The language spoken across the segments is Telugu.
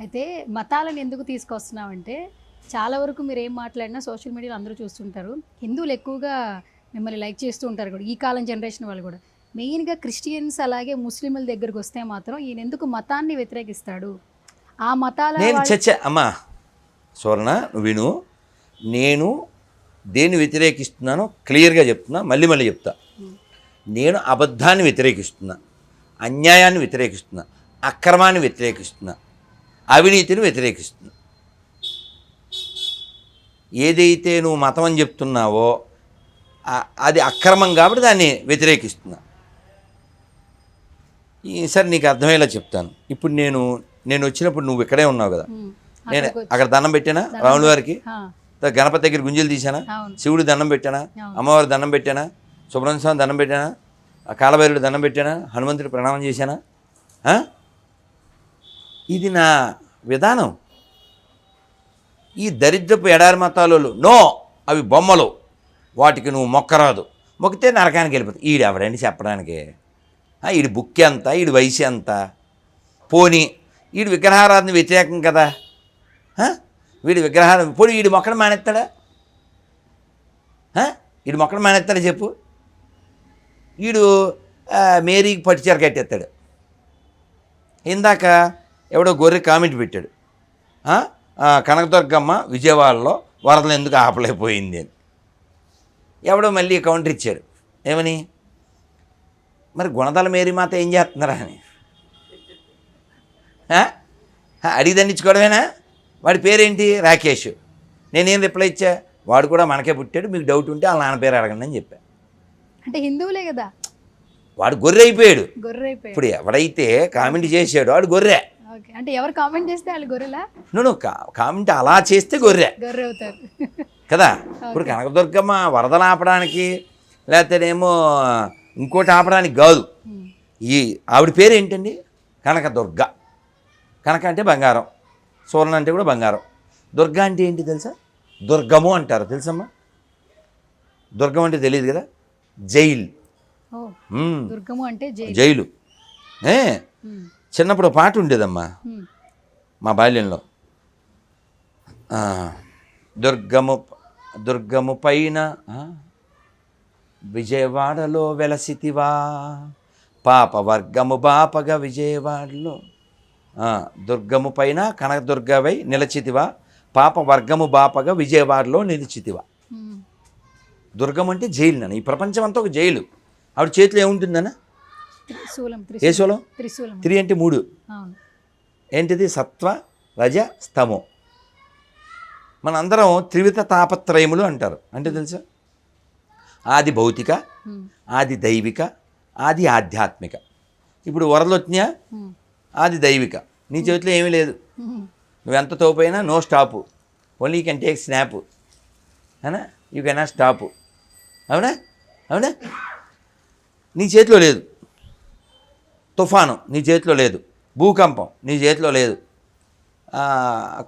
అయితే మతాలను ఎందుకు తీసుకొస్తున్నామంటే చాలా వరకు మీరు ఏం మాట్లాడినా సోషల్ మీడియాలో అందరూ చూస్తుంటారు. హిందువులు ఎక్కువగా మిమ్మల్ని లైక్ చేస్తూ ఉంటారు కూడా ఈ కాలం జనరేషన్ వాళ్ళు కూడా. మెయిన్గా క్రిస్టియన్స్ అలాగే ముస్లింల దగ్గరకు వస్తే మాత్రం ఈయన ఎందుకు మతాన్ని వ్యతిరేకిస్తాడు? ఆ మతాల నేను చచ్చ అమ్మా సువర్ణ విను. నేను దేన్ని వ్యతిరేకిస్తున్నానో క్లియర్గా చెప్తున్నా మళ్ళీ మళ్ళీ చెప్తా. నేను అబద్ధాన్ని వ్యతిరేకిస్తున్నా అన్యాయాన్ని వ్యతిరేకిస్తున్నా అక్రమాన్ని వ్యతిరేకిస్తున్నా అవినీతిని వ్యతిరేకిస్తున్నా ఏదైతే నువ్వు మతం అని చెప్తున్నావో అది అక్రమం కాబట్టి దాన్ని వ్యతిరేకిస్తున్నా. ఈ సరే నీకు అర్థమయ్యేలా చెప్తాను. ఇప్పుడు నేను నేను వచ్చినప్పుడు నువ్వు ఇక్కడే ఉన్నావు కదా. నేను అక్కడ దండం పెట్టానా? రాముల వారికి? గణపతి దగ్గర గుంజలు తీసానా శివుడు దండం పెట్టానా. అమ్మవారి దండం పెట్టానా? సుబ్రహ్మణ్య స్వామి దండం పెట్టానా? కాలభైరుడు దండం పెట్టానా? హనుమంతుడి ప్రణామం చేశానా? ఇది నా విధానం. ఈ దరిద్రపు ఎడారి మతాలు నో! అవి బొమ్మలు. వాటికి నువ్వు మొక్కరాదు. మొక్కితే నరకానికి వెళ్ళిపోతుంది ఈడు ఎవడండి చెప్పడానికి ఈడు బుక్ ఎంత? ఈడు వయసు ఎంత? పోని ఈడు విగ్రహారాధన వ్యతిరేకం కదా? వీడి విగ్రహాలు పోనీ వీడి మొక్కడం మానేస్తాడా? వీడి ఈడు మొక్కడం మానేస్తాడా చెప్పు? వీడు మేరీకి పట్టుచీర కట్టేస్తాడు. ఇందాక ఎవడో గొర్రె కామెంట్ పెట్టాడు. కనకదుర్గమ్మ విజయవాడలో వరదలు ఎందుకు ఆపలేకపోయింది అని. ఎవడో మళ్ళీ కౌంటర్ ఇచ్చాడు. ఏమని? మరి గుణదల మేరీ మాత ఏం చేస్తున్నారా అని. అడిగి దండించుకోవడమేనా? వాడి పేరేంటి? రాకేష్. నేనేం రిప్లై ఇచ్చా? వాడు కూడా మనకే పుట్టాడు. మీకు డౌట్ ఉంటే వాళ్ళ నాన్న పేరు అడగండి అని చెప్పా. అంటే హిందువులే కదా. వాడు గొర్రె అయిపోయాడు. గొర్రె ఇప్పుడు ఎవడైతే కామెంట్ చేసాడో వాడు గొర్రె. ఓకే. అంటే ఎవరు కామెంట్ చేస్తే వాళ్ళు గొర్రెలా? నువ్వు కామెంట్ అలా చేస్తే గొర్రె. గొర్రె అవుతారు కదా ఇప్పుడు కనకదుర్గమ్మ వరదలు ఆపడానికి లేకపోతేనేమో ఇంకోటి ఆపడానికి కాదు. ఈ ఆవిడ పేరు ఏంటండి? కనకదుర్గ. కనక అంటే బంగారం. సువర్ణ అంటే కూడా బంగారం. దుర్గ అంటే ఏంటి తెలుసా? దుర్గము అంటారు. తెలుసమ్మా? దుర్గం అంటే తెలియదు కదా? జైల్. దుర్గము అంటే జైలు. ఏ? చిన్నప్పుడు పాట ఉండేదమ్మా. మా బాల్యంలో. దుర్గము దుర్గము పైన విజయవాడలో వెలసితివా పాప వర్గము బాపగా విజయవాడలో దుర్గము పైన కనకదుర్గవై నిలచితివా పాప వర్గము బాపగా విజయవాడలో నిలిచితివా. దుర్గం అంటే జైలు నాన్న. ఈ ప్రపంచం అంతా ఒక జైలు. ఆవిడ చేతిలో ఏముంటుందన్న ఏ శూలం? త్రి అంటే మూడు. ఏంటిది? సత్వ రజ స్తమో. మనందరం త్రివిధ తాపత్రయములు అంటారు. అంటే తెలుసా? ఆది భౌతిక ఆది దైవిక ఆది ఆధ్యాత్మిక. ఇప్పుడు ఉమ్, ఆది దైవిక. నీ చేతిలో ఏమీ లేదు. ఉమ్. నువ్వెంత తోపైనా no stop. Only you can take snap అవునా? యూ కెన్ స్టాపు అవునా? అవునా? నీ చేతిలో లేదు. తుఫాను నీ చేతిలో లేదు. భూకంపం నీ చేతిలో లేదు.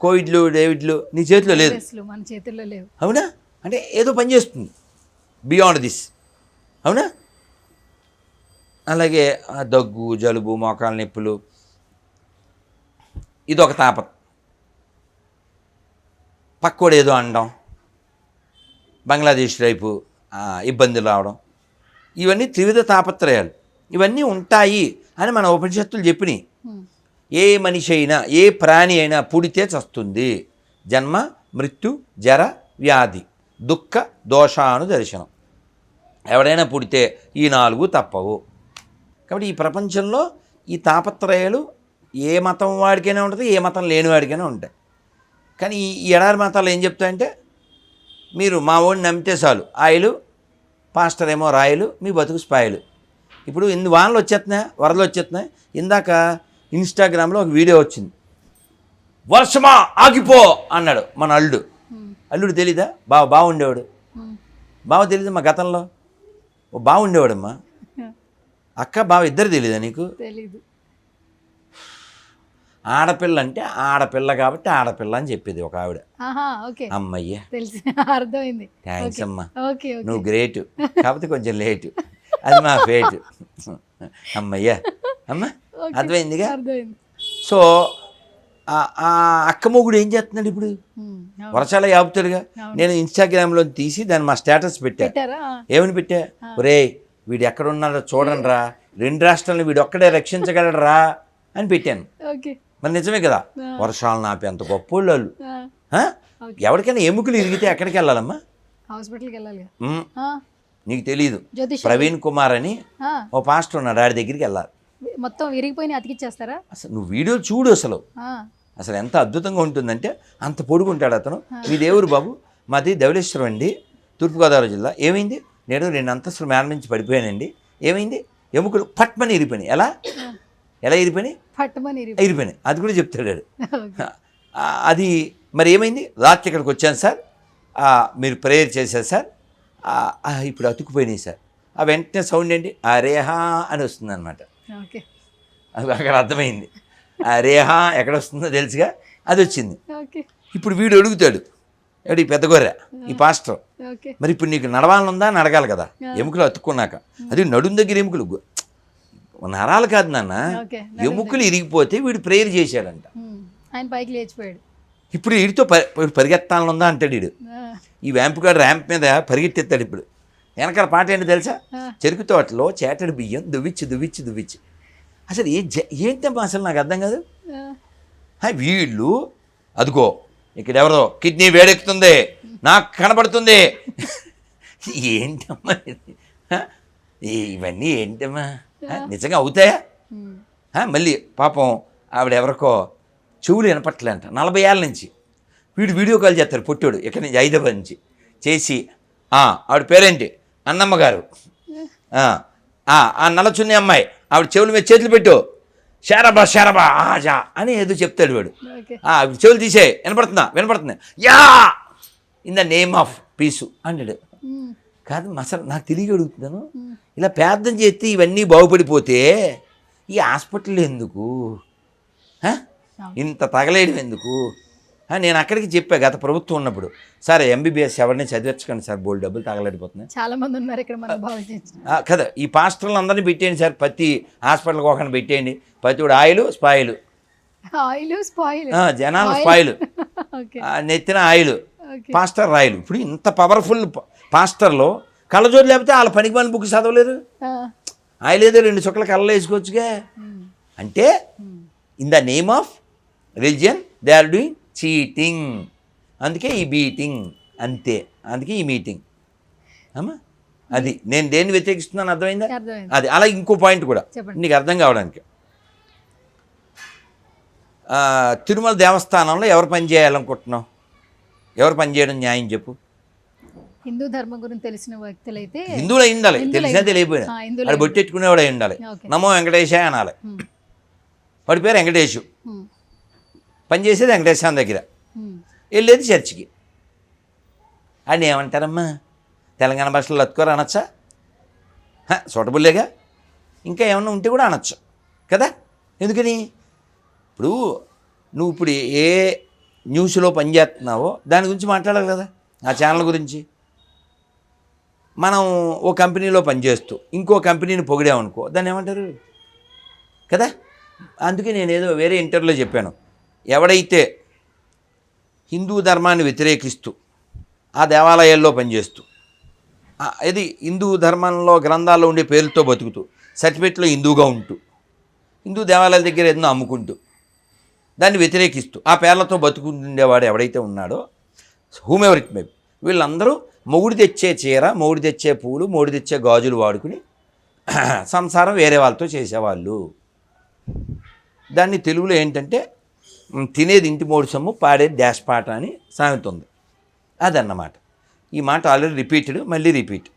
కోవిడ్లు డేవిడ్లు నీ చేతిలో లేదు. మన చేతుల్లో లేవు. అవునా? అంటే ఏదో పని చేస్తుంది. బియాండ్ దిస్ అవునా? అలాగే దగ్గు జలుబు మోకాల నొప్పులు. ఇదొక తాపం. పక్కోడు ఏదో అనడం. బంగ్లాదేశ్ వైపు ఇబ్బందులు రావడం. ఇవన్నీ త్రివిధ తాపత్రయాలు. ఇవన్నీ ఉంటాయి. అని మన ఉపనిషత్తులు చెప్పినాయి. ఏ మనిషి అయినా ఏ ప్రాణి అయినా పుడితే చస్తుంది. జన్మ మృత్యు జర వ్యాధి దుఃఖ దోషాను దర్శనం ఎవడైనా పుడితే ఈ నాలుగు తప్పవు. కాబట్టి ఈ ప్రపంచంలో ఈ తాపత్రయాలు ఏ మతం వాడికైనా ఉంటుంది ఏ మతం లేని వాడికైనా ఉంటాయి. కానీ ఈ ఈ ఎడారి మతాలు ఏం చెప్తాయంటే మీరు మా ఓడిని నమ్మితే చాలు. ఆయిలు పాస్టర్ ఏమో రాయలు మీ బతుకు స్పాయిలు ఇప్పుడు ఇన్ని వానలు వచ్చేస్తున్నాయి వరదలు వచ్చేస్తున్నాయి. ఇందాక ఇన్స్టాగ్రామ్లో ఒక వీడియో వచ్చింది. వర్షమా ఆగిపో అన్నాడు మన అల్లుడు. అల్లుడు తెలీదా? బావ బాగుండేవాడు. బావ తెలీదు మా గతంలో? ఓ బాగుండేవాడమ్మా అక్క బావ ఇద్దరు తెలీదా నీకు? తెలీదు. ఆడపిల్ల అంటే ఆడపిల్ల కాబట్టి ఆడపిల్ల అని చెప్పేది ఒక ఆవిడ. అమ్మయ్య. తెలిసి అర్థమైంది. థ్యాంక్స్ అమ్మా. నువ్వు గ్రేటు. కాకపోతే కొంచెం లేటు. అది మా ఫేటు అమ్మయ్య. అమ్మ. అర్థమైందిగా? అర్థమైంది. సో ఆ- అక్క మొగుడు ఏం చేస్తున్నాడు ఇప్పుడు. వర్షాలు ఆపుతాడుగా నేను ఇన్స్టాగ్రామ్లో తీసి దాన్ని మా స్టేటస్ పెట్టా. ఏమని పెట్టా? ఒరే వీడు ఎక్కడ ఉన్నాడో చూడండి రా. రెండు రాష్ట్రాలను వీడు ఒక్కడే రక్షించగలరా అని పెట్టాను. మరి నిజమే కదా? వర్షాలు నాపి అంత గొప్ప వాళ్ళు? ఎవరికైనా ఎముకలు ఇరిగితే ఎక్కడికి వెళ్ళాలమ్మా? హాస్పిటల్కి వెళ్ళాలి నీకు తెలియదు ప్రవీణ్ కుమార్ అని ఓ పాస్టర్ ఉన్నాడు ఆడి దగ్గరికి వెళ్ళాలి. మొత్తం విరిగిపోయిన అతికిచ్చేస్తారా? అసలు నువ్వు వీడియో చూడు అసలు. అసలు ఎంత అద్భుతంగా ఉంటుందంటే అంత పొడుగుంటాడు అతను. మీ దేవుడు బాబు మాది ధవళేశ్వరం అండి తూర్పుగోదావరి జిల్లా. ఏమైంది? నేను రెండు అంతస్తులు మేడ నుంచి పడిపోయానండి. ఏమైంది? ఎముకలు పట్మని ఇరిపోయినాయి. ఎలా? ఎలా ఇరిపోయినాయి? పట్టమని ఇరిగి ఇరిపోయినాయి. అది కూడా చెప్తాడు అది మరి ఏమైంది? రాత్రి ఇక్కడికి వచ్చాను సార్. మీరు ప్రేయర్ చేశారు సార్. ఇప్పుడు అతుక్కుపోయినాయి సార్. ఆ వెంటనే సౌండ్ ఏంటి? అరేహా అని వస్తుంది అనమాట అది అక్కడ అర్థమైంది. అరేహా ఎక్కడ వస్తుందో తెలుసుగా? అది వచ్చింది. ఇప్పుడు వీడు అడుగుతాడు. ఎవడు ఈ పెద్ద గొర్రె ఈ పాస్టర్. మరి ఇప్పుడు నీకు నడవాలని ఉందా అని అడగాలి కదా ఎముకలు అతుక్కున్నాక. అది నడుం దగ్గర ఎముకలు. నరాలు కాదు నాన్న. ఎముకలు ఇరిగిపోతే వీడు ప్రేయర్ చేశాడంట. ఆయన పైకి లేచిపోయాడు. ఇప్పుడు వీడితో పరి ఇప్పుడు పరిగెత్తాలని ఉందా అంటాడు వీడు. ఈ వ్యాంపుగాడు ర్యాంప్ మీద పరిగెత్తేస్తాడు ఇప్పుడు. వెనకాల పాట ఏంటి తెలుసా. చెరుకు తోటలో చేటడి బియ్యం దువ్విచ్చి దువ్విచ్చి దువ్విచ్చి. అసలు ఏ జ- ఏంటమ్మా అసలు నాకు అర్థం కాదు? వీళ్ళు అదిగో ఇక్కడ ఎవరో కిడ్నీ వేడెక్కుతుంది నాకు కనబడుతుంది. ఏంటమ్మా ఇవన్నీ ఏంటమ్మా? నిజంగా అవుతాయా? మళ్ళీ పాపం ఆవిడ ఎవరికో చెవులు వినపట్లేంట నలభై ఏళ్ళ నుంచి. వీడు వీడియో కాల్ చేస్తారు పుట్టాడు ఇక్కడి నుంచి హైదరాబాద్ నుంచి. చేసి "ఆ, ఆవిడ పేరేంటి? అన్నమ్మ గారు. "ఆ, నల్లచున్ని అమ్మాయి. ఆవిడ చెవుల మీద చేతులు పెట్టు. షారబా షారబా ఆజా అని ఏదో చెప్తాడు వాడు. ఓకే. ఆ, చెవులు తీసే. వినపడుతుందా? వినపడుతుంది. Yeah! In the name of peace um, కాదు అసలు నాకు తెలియ అడుగుతున్నాను. ఇలా ప్రార్థన చేస్తే ఇవన్నీ బాగుపడిపోతే ఈ హాస్పిటల్ ఎందుకు? ఇంత తగలేయడం ఎందుకు? నేను అక్కడికి చెప్పా గత ప్రభుత్వం ఉన్నప్పుడు. సార్ ఎంబీబీఎస్ ఎవరిని చదివించకండి సార్ బోల్డ్ డబ్బులు తగలడిపోతున్నాయి. చాలా మంది ఉన్నారు ఇక్కడ మనం భావించు ఆ, కదా ఈ పాస్టర్లు అందరినీ పెట్టేయండి సార్ ప్రతి హాస్పిటల్కి ఒకరిని పెట్టేయండి. ప్రతి ఆయిల్ స్పాయిల్. ఆయిల్ జనాల స్పాయిల్. నెత్తిన ఆయిల్. పాస్టర్ రాయలు. ఇప్పుడు ఇంత పవర్ఫుల్ పాస్టర్లో కళ్ళజోడు లేకపోతే వాళ్ళ పనికి పని బుక్ చదవలేరు ఆ, ఆయన ఏదో రెండు చుక్కల కళ్ళలో వేసుకోవచ్చుగా? అంటే in the name of religion they are doing cheating. అందుకే ఈ బీటింగ్ అంతే. అందుకే ఈ మీటింగ్. అమ్మా అది నేను దేన్ని వ్యతిరేకిస్తున్నాను అర్థమైందా? అది. అలా ఇంకో పాయింట్ కూడా. నీకు అర్థం కావడానికి. తిరుమల దేవస్థానంలో ఎవరు పని చేయాలనుకుంటున్నావు? ఎవరు పని చేయడం న్యాయం చెప్పు. హిందూ ధర్మం గురించి తెలిసిన వ్యక్తులైతే హిందువులు అయి ఉండాలి. తెలిసినా తెలియపోయినా వాడు బొట్టెట్టుకునేవాడు అయి ఉండాలి. నమో వెంకటేశ అనాలి. వాడి పేరు వెంకటేషు. ఉమ్, పని చేసేది వెంకటేశ్వరం దగ్గర వెళ్ళేది చర్చికి. అని ఏమంటారమ్మా? తెలంగాణ భాషలో లత్కోరు అనొచ్చా? సూటబుల్లేగా ఇంకా ఏమన్నా ఉంటే కూడా అనొచ్చు. కదా? ఎందుకని? ఇప్పుడు నువ్వు ఇప్పుడు ఏ న్యూస్లో పనిచేస్తున్నావో దాని గురించి మాట్లాడాలి కదా? ఆ ఛానల్ గురించి. మనం ఓ కంపెనీలో పనిచేస్తూ ఇంకో కంపెనీని పొగిడామనుకో దాన్ని ఏమంటారు? కదా? అందుకే నేను ఏదో వేరే ఇంటర్వ్యూలో చెప్పాను. ఎవడైతే హిందూ ధర్మాన్ని వ్యతిరేకిస్తూ ఆ దేవాలయాల్లో పనిచేస్తూ ఇది హిందూ ధర్మంలో గ్రంథాల్లో ఉండే పేర్లతో బతుకుతూ సర్టిఫికెట్లో హిందూగా ఉంటూ హిందూ దేవాలయాల దగ్గర ఏదైనా అమ్ముకుంటూ దాన్ని వ్యతిరేకిస్తూ ఆ పేర్లతో బతుకుండేవాడు ఎవడైతే ఉన్నాడో హూమెవర్ ఇట్ మే వీళ్ళందరూ మొగుడు తెచ్చే చీర మొగుడు తెచ్చే పూలు మొగుడు తెచ్చే గాజులు వాడుకుని సంసారం వేరే వాళ్ళతో చేసేవాళ్ళు. దాన్ని తెలుగులో ఏంటంటే తినేది ఇంటి మూడు సొమ్ము పాడేది డాష్ పాట అని సామెత ఉంది. అదన్నమాట. ఈ మాట ఆల్రెడీ రిపీటెడ్ మళ్ళీ రిపీట్